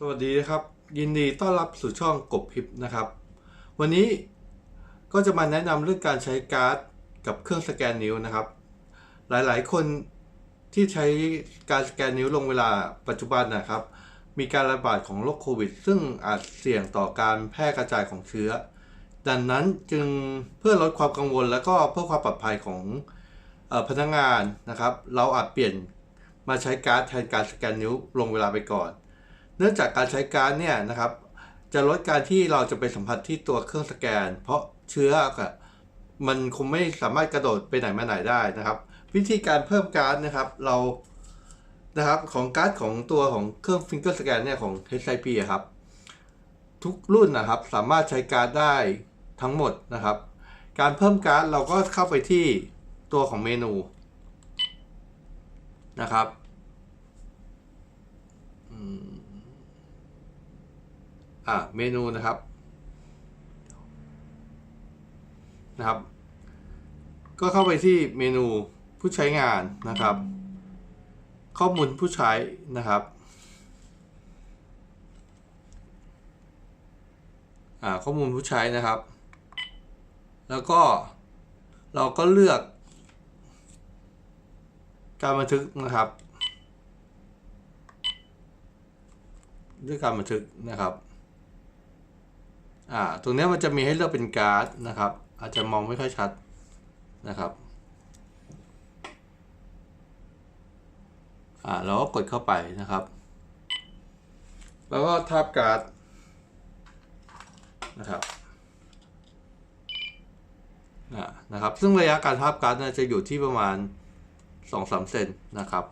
สวัสดีครับ ยินดีต้อนรับสู่ช่องกบพิบนะครับ วันนี้ก็จะมาแนะนำเรื่องการใช้การ์ดกับเครื่องสแกนนิ้วนะครับ หลายๆ คนที่ใช้การสแกนนิ้วลงเวลาปัจจุบันนะครับ มีการระบาดของโรคโควิด ซึ่งอาจเสี่ยงต่อการแพร่กระจายของเชื้อ ดังนั้นจึงเพื่อลดความกังวลและก็เพื่อความปลอดภัยของอพนักงานนะครับ เราอาจเปลี่ยนมาใช้การ์ดแทนการสแกนนิ้วลงเวลาไปก่อน เนื่องจากการใช้การเนี่ยนะครับ จะลดการที่เราจะไปสัมผัสที่ตัวเครื่องสแกน เพราะเชื้ออะมันคงไม่สามารถกระโดดไปไหนมาไหนได้นะครับ วิธีการเพิ่มการนะครับเรานะครับของการ์ดของตัวของเครื่องฟิงเกอร์สแกนเนี่ยของ HIP อะครับ ทุกรุ่นนะครับสามารถใช้การ์ดได้ทั้งหมดนะครับ การเพิ่มการ์ดเราก็เข้าไปที่ตัวของเมนูนะครับอืม อ่าเมนูนะครับนะครับ ก็เข้าไปที่เมนูผู้ใช้งานนะครับ ข้อมูลผู้ใช้นะครับอ่าข้อมูลผู้ใช้นะครับ แล้วก็เราก็เลือก การบันทึกนะครับเลือกการบันทึกนะครับ อ่าตรงนี้มันจะมีให้เลือกเป็นการ์ดนะครับ อาจจะมองไม่ค่อยชัดนะครับอ่าเราก็กดเข้าไปนะครับ แล้วก็ทาบการ์ดนะครับอ่านะครับ ซึ่งระยะการทาบการ์ดจะอยู่ที่ประมาณ 2-3 เซนนะครับ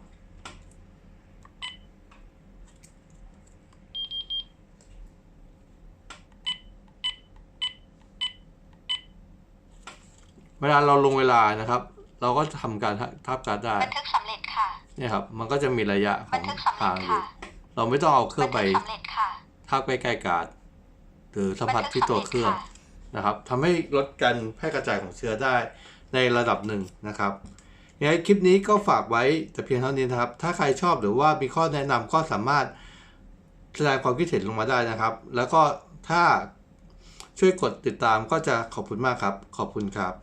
เวลาเราลงเวลานะครับ เราก็ทำการทาบการ์ดได้บันทึกสำเร็จค่ะเนี่ยครับ มันก็จะมีระยะขบัอนงทึกสำเร็ทาจงอยู่ค่ะเราไม่ต้องเอาเครื่องไปบันทึกสำเร็จค่ะทาบใกล้ๆการ์ดหรือสัมผัสที่ตัวเครื่องบันทึกสำเร็จนะครับทำให้ลดการแพร่กระจายของเชื้อได้ในระดับหนึ่งนะครับยังไงคลิปนี้ก็ฝากไว้แต่เพียงเท่านี้นะครับ ถ้าใครชอบหรือว่ามีข้อแนะนำก็สามารถแสดงความคิดเห็นลงมาได้นะครับ แล้วก็ถ้าช่วยกดติดตามก็จะขอบคุณมากครับ ขอบคุณครับ